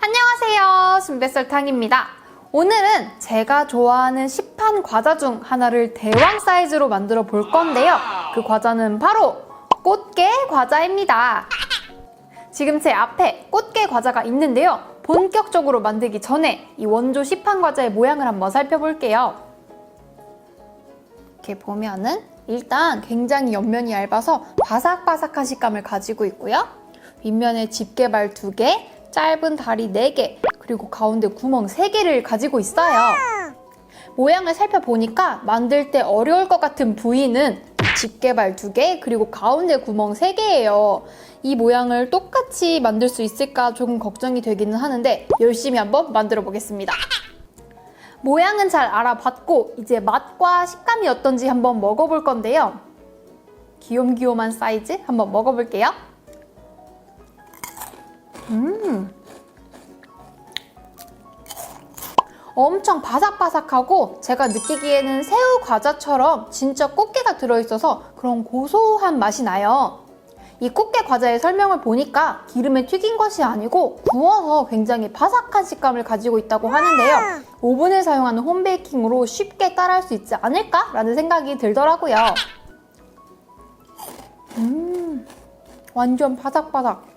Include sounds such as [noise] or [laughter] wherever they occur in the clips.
안녕하세요. 순뱃설탕입니다. 오늘은 제가 좋아하는 시판 과자 중 하나를 대왕 사이즈로 만들어 볼 건데요. 그 과자는 바로 꽃게 과자입니다. 지금 제 앞에 꽃게 과자가 있는데요. 본격적으로 만들기 전에 이 원조 시판 과자의 모양을 한번 살펴볼게요. 이렇게 보면은 일단 굉장히 옆면이 얇아서 바삭바삭한 식감을 가지고 있고요. 윗면에 집게발 2개, 짧은 다리 4개, 그리고 가운데 구멍 3개를 가지고 있어요. 모양을 살펴보니까 만들 때 어려울 것 같은 부위는 집게발 2개, 그리고 가운데 구멍 3개예요. 이 모양을 똑같이 만들 수 있을까 조금 걱정이 되기는 하는데 열심히 한번 만들어 보겠습니다. 모양은 잘 알아봤고 이제 맛과 식감이 어떤지 한번 먹어볼 건데요. 귀염귀염한 사이즈 한번 먹어볼게요. 음. 엄청 바삭바삭하고 제가 느끼기에는 새우 과자처럼 진짜 꽃게가 들어있어서 그런 고소한 맛이 나요. 이 꽃게 과자의 설명을 보니까 기름에 튀긴 것이 아니고 구워서 굉장히 바삭한 식감을 가지고 있다고 하는데요. 오븐을 사용하는 홈베이킹으로 쉽게 따라할 수 있지 않을까라는 생각이 들더라고요. 음, 완전 바삭바삭.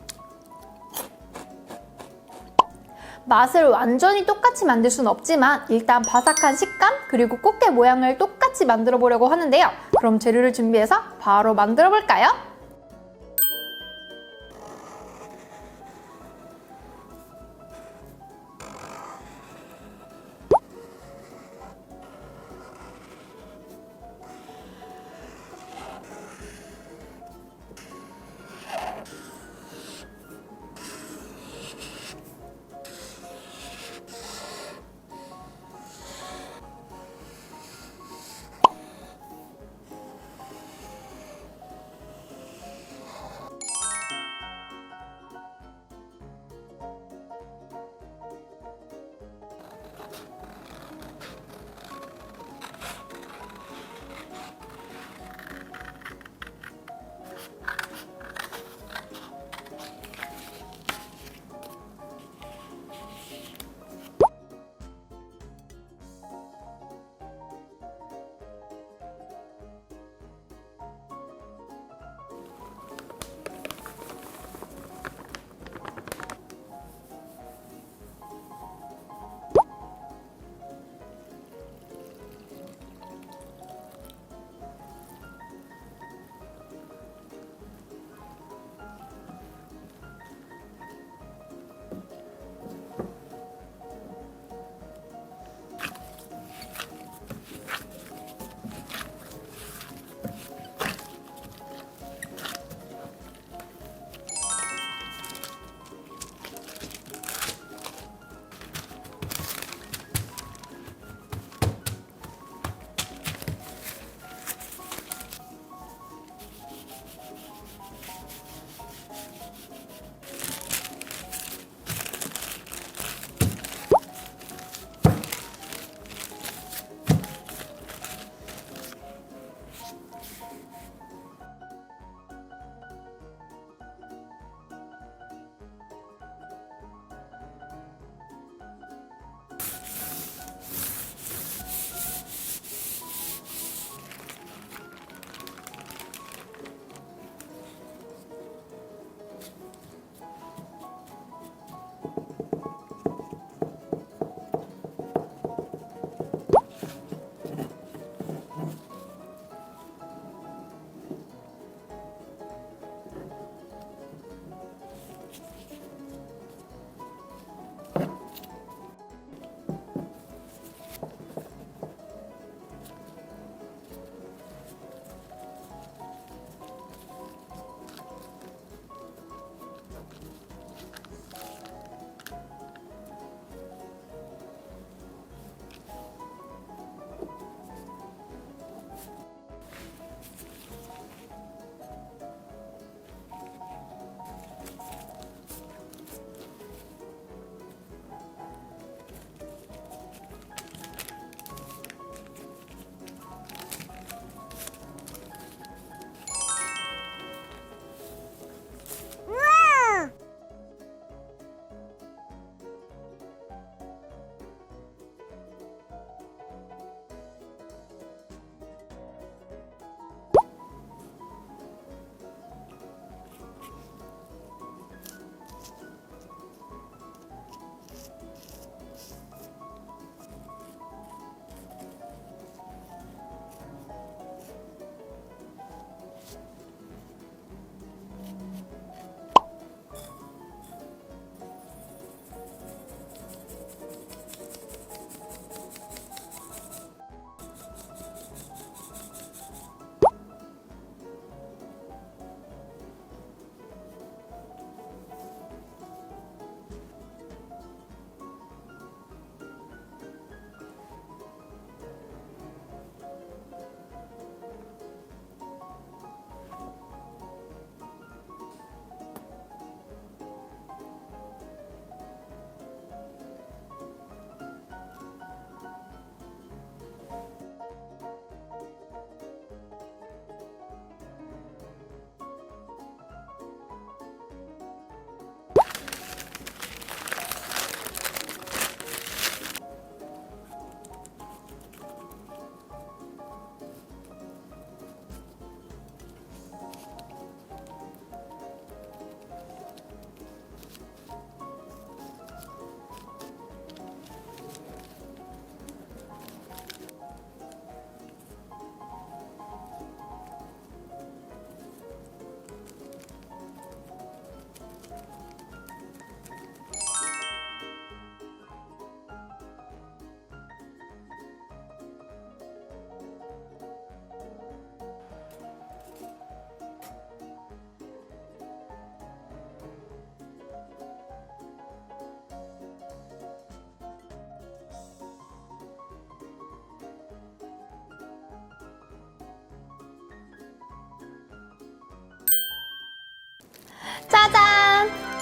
맛을 완전히 똑같이 만들 수는 없지만 일단 바삭한 식감 그리고 꽃게 모양을 똑같이 만들어 보려고 하는데요. 그럼 재료를 준비해서 바로 만들어 볼까요?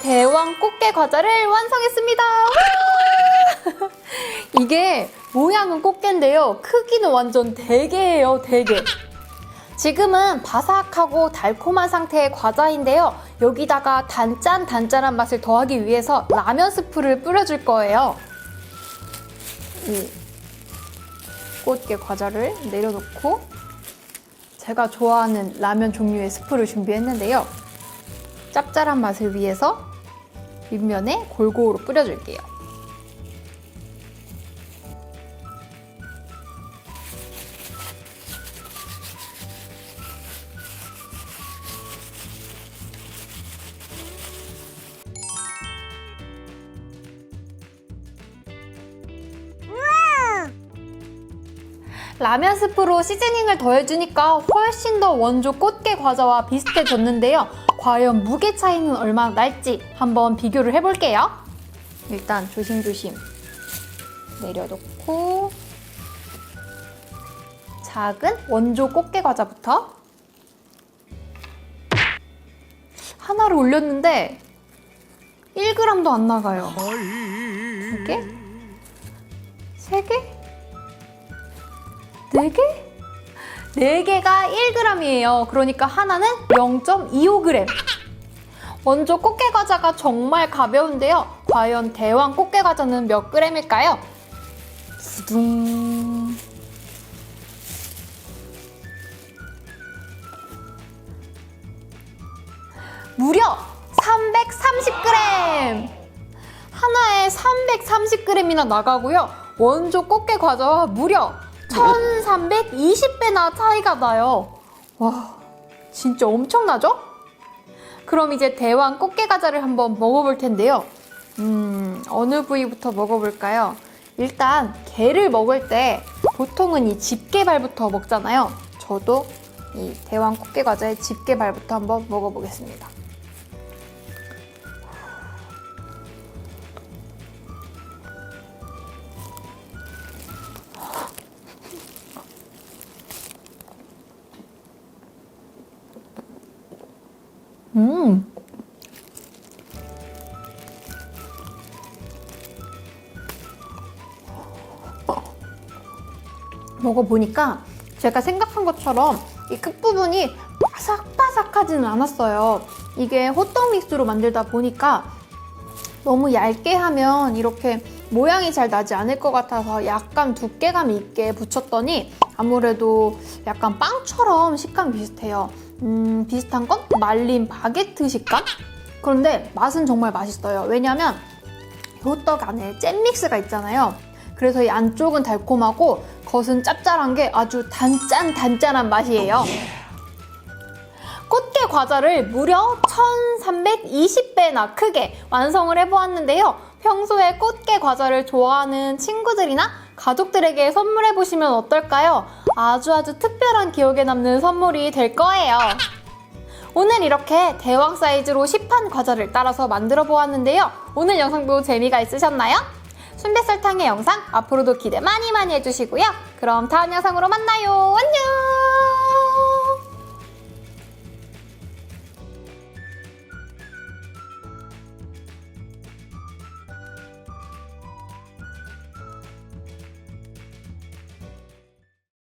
대왕 꽃게 과자를 완성했습니다. [laughs] 이게 모양은 꽃게인데요. 크기는 완전 대게예요, 대게. 지금은 바삭하고 달콤한 상태의 과자인데요. 여기다가 단짠 단짠한 맛을 더하기 위해서 라면 스프를 뿌려줄 거예요. 이 꽃게 과자를 내려놓고 제가 좋아하는 라면 종류의 스프를 준비했는데요. 짭짤한 맛을 위해서 윗면에 골고루 뿌려줄게요. 라면 스프로 시즈닝을 더해주니까 훨씬 더 원조 꽃게 과자와 비슷해졌는데요. 과연 무게 차이는 얼마나 날지 한번 비교를 해볼게요. 일단 조심조심 내려놓고 작은 원조 꽃게 과자부터 하나를 올렸는데 1g도 안 나가요. 두 개? 세 개? 네 개? 네 개가 1g이에요. 그러니까 하나는 0.25g. 원조 꽃게 과자가 정말 가벼운데요. 과연 대왕 꽃게 과자는 몇 g일까요? 두둥. 무려 330g! 하나에 330g이나 나가고요. 원조 꽃게 과자와 무려 1320배나 차이가 나요. 와, 진짜 엄청나죠? 그럼 이제 대왕 꽃게 과자를 한번 먹어볼 텐데요. 음, 어느 부위부터 먹어볼까요? 일단 게를 먹을 때 보통은 이 집게발부터 먹잖아요. 저도 이 대왕 꽃게 과자의 집게발부터 한번 먹어보겠습니다. 먹어보니까 제가 생각한 것처럼 이 끝부분이 바삭바삭하지는 않았어요. 이게 호떡 믹스로 만들다 보니까 너무 얇게 하면 이렇게 모양이 잘 나지 않을 것 같아서 약간 두께감 있게 붙였더니 아무래도 약간 빵처럼 식감 비슷해요. 음, 비슷한 건 말린 바게트 식감? 그런데 맛은 정말 맛있어요. 왜냐면 호떡 안에 잼 믹스가 있잖아요. 그래서 이 안쪽은 달콤하고 겉은 짭짤한 게 아주 단짠 단짠한 맛이에요. 꽃게 과자를 무려 1320배나 크게 완성을 해보았는데요. 평소에 꽃게 과자를 좋아하는 친구들이나 가족들에게 선물해보시면 어떨까요? 아주 아주 특별한 기억에 남는 선물이 될 거예요. 오늘 이렇게 대왕 사이즈로 시판 과자를 따라서 만들어 보았는데요. 오늘 영상도 재미가 있으셨나요? 순뱃설탕의 영상 앞으로도 기대 많이 많이 해주시고요. 그럼 다음 영상으로 만나요. 안녕!